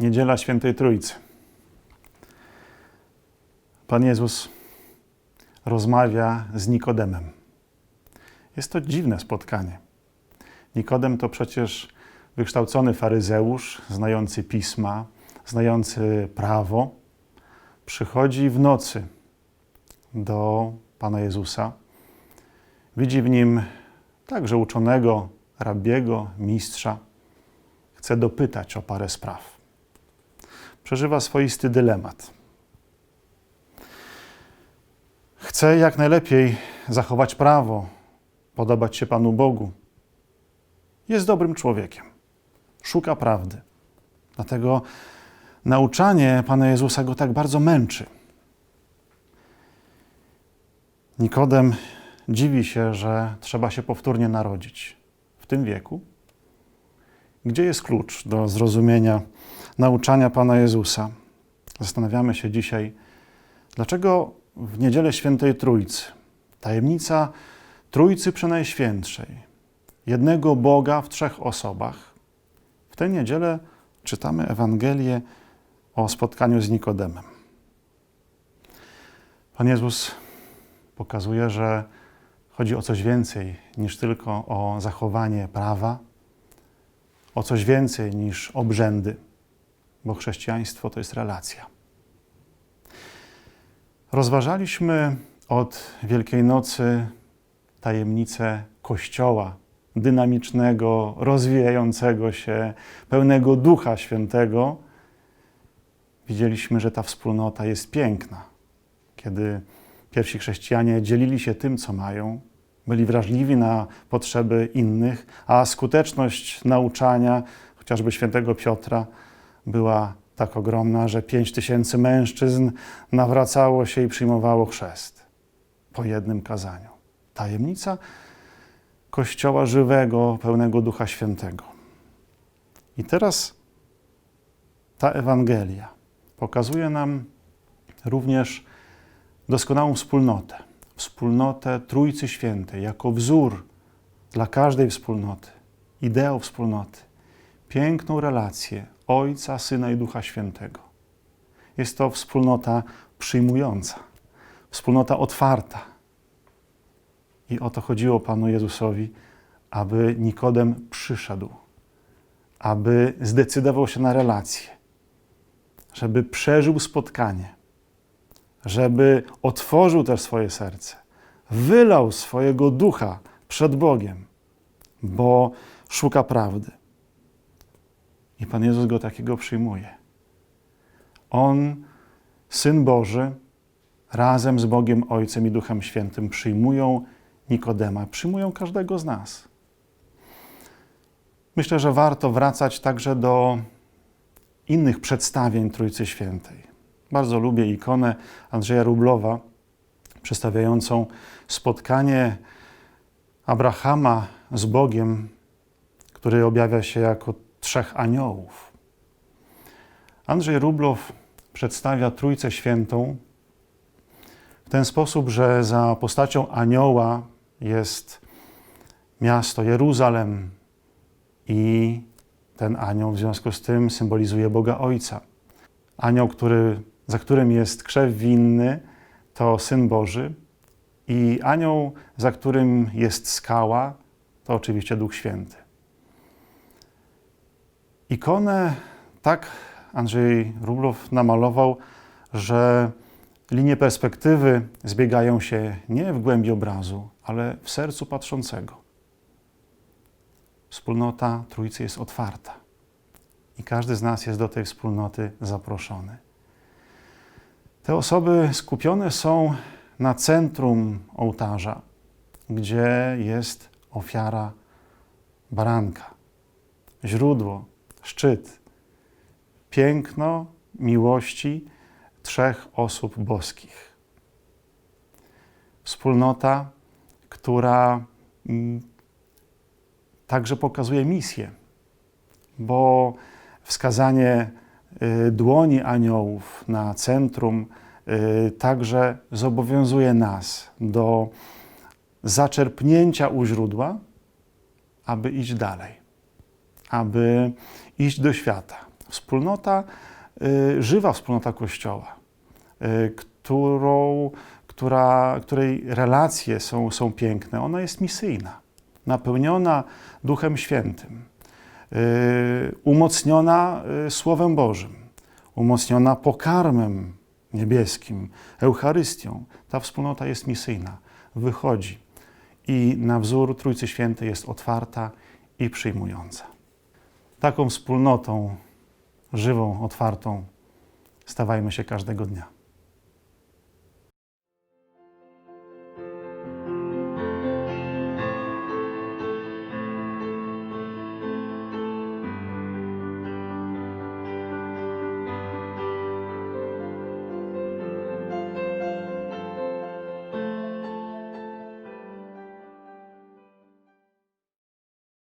Niedziela Świętej Trójcy. Pan Jezus rozmawia z Nikodemem. Jest to dziwne spotkanie. Nikodem to przecież wykształcony faryzeusz, znający pisma, znający prawo. Przychodzi w nocy do Pana Jezusa. Widzi w nim także uczonego, rabiego, mistrza. Chce dopytać o parę spraw. Przeżywa swoisty dylemat. Chce jak najlepiej zachować prawo, podobać się Panu Bogu. Jest dobrym człowiekiem, szuka prawdy. Dlatego nauczanie Pana Jezusa go tak bardzo męczy. Nikodem dziwi się, że trzeba się powtórnie narodzić w tym wieku. Gdzie jest klucz do zrozumienia nauczania Pana Jezusa? Zastanawiamy się dzisiaj, dlaczego w niedzielę Świętej Trójcy, tajemnica Trójcy Przenajświętszej, jednego Boga w trzech osobach, w tę niedzielę czytamy Ewangelię o spotkaniu z Nikodemem. Pan Jezus pokazuje, że chodzi o coś więcej niż tylko o zachowanie prawa, o coś więcej niż obrzędy, bo chrześcijaństwo to jest relacja. Rozważaliśmy od Wielkiej Nocy tajemnicę Kościoła dynamicznego, rozwijającego się, pełnego Ducha Świętego. Widzieliśmy, że ta wspólnota jest piękna. Kiedy pierwsi chrześcijanie dzielili się tym, co mają, byli wrażliwi na potrzeby innych, a skuteczność nauczania, chociażby świętego Piotra, była tak ogromna, że pięć tysięcy mężczyzn nawracało się i przyjmowało chrzest po jednym kazaniu. Tajemnica Kościoła żywego, pełnego Ducha Świętego. I teraz ta Ewangelia pokazuje nam również doskonałą wspólnotę. Wspólnotę Trójcy Świętej jako wzór dla każdej wspólnoty, ideał wspólnoty, piękną relację Ojca, Syna i Ducha Świętego. Jest to wspólnota przyjmująca, wspólnota otwarta. I o to chodziło Panu Jezusowi, aby Nikodem przyszedł, aby zdecydował się na relację, żeby przeżył spotkanie, żeby otworzył też swoje serce, wylał swojego ducha przed Bogiem, bo szuka prawdy. I Pan Jezus go takiego przyjmuje. On, Syn Boży, razem z Bogiem Ojcem i Duchem Świętym przyjmują Nikodema, przyjmują każdego z nas. Myślę, że warto wracać także do innych przedstawień Trójcy Świętej. Bardzo lubię ikonę Andrzeja Rublowa, przedstawiającą spotkanie Abrahama z Bogiem, który objawia się jako trzech aniołów. Andrzej Rublow przedstawia Trójcę Świętą w ten sposób, że za postacią anioła jest miasto Jeruzalem i ten anioł w związku z tym symbolizuje Boga Ojca. Anioł, który, za którym jest krzew winny, to Syn Boży i anioł, za którym jest skała, to oczywiście Duch Święty. Ikonę tak Andrzej Rublow namalował, że linie perspektywy zbiegają się nie w głębi obrazu, ale w sercu patrzącego. Wspólnota Trójcy jest otwarta i każdy z nas jest do tej wspólnoty zaproszony. Te osoby skupione są na centrum ołtarza, gdzie jest ofiara baranka, źródło, szczyt, piękno miłości trzech osób boskich. Wspólnota, która mm, także pokazuje misję, bo wskazanie y, dłoni aniołów na centrum y, także zobowiązuje nas do zaczerpnięcia u źródła, aby iść dalej, aby iść do świata, Wspólnota, y, żywa wspólnota Kościoła, y, którą, która, której relacje są, są piękne, ona jest misyjna, napełniona Duchem Świętym, y, umocniona Słowem Bożym, umocniona pokarmem niebieskim, Eucharystią. Ta wspólnota jest misyjna, wychodzi i na wzór Trójcy Świętej jest otwarta i przyjmująca. Taką wspólnotą żywą, otwartą stawajmy się każdego dnia.